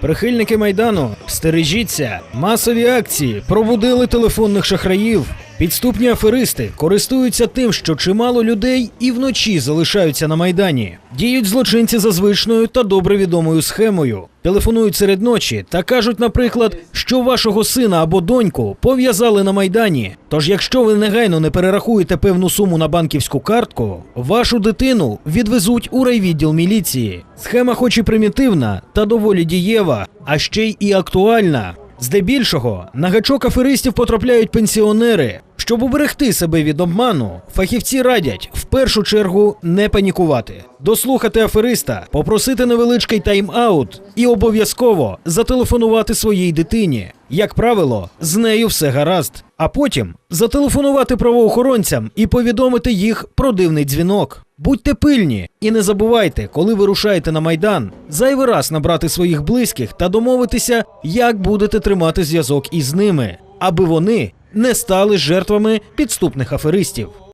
Прихильники майдану, стережіться, масові акції пробудили телефонних шахраїв. Підступні аферисти користуються тим, що чимало людей і вночі залишаються на майдані. Діють злочинці за звичною та добре відомою схемою. Телефонують серед ночі та кажуть, наприклад, що вашого сина або доньку пов'язали на майдані. Тож, якщо ви негайно не перерахуєте певну суму на банківську картку, вашу дитину відвезуть у райвідділ міліції. Схема, хоч і примітивна, та доволі дієва, а ще й і актуальна. Здебільшого на гачок аферистів потрапляють пенсіонери. Щоб уберегти себе від обману, фахівці радять в першу чергу не панікувати, дослухати афериста, попросити невеличкий тайм-аут і обов'язково зателефонувати своїй дитині. Як правило, з нею все гаразд. А потім зателефонувати правоохоронцям і повідомити їх про дивний дзвінок. Будьте пильні і не забувайте, коли ви рушаєте на майдан, зайвий раз набрати своїх близьких та домовитися, як будете тримати зв'язок із ними, аби вони не стали жертвами підступних аферистів.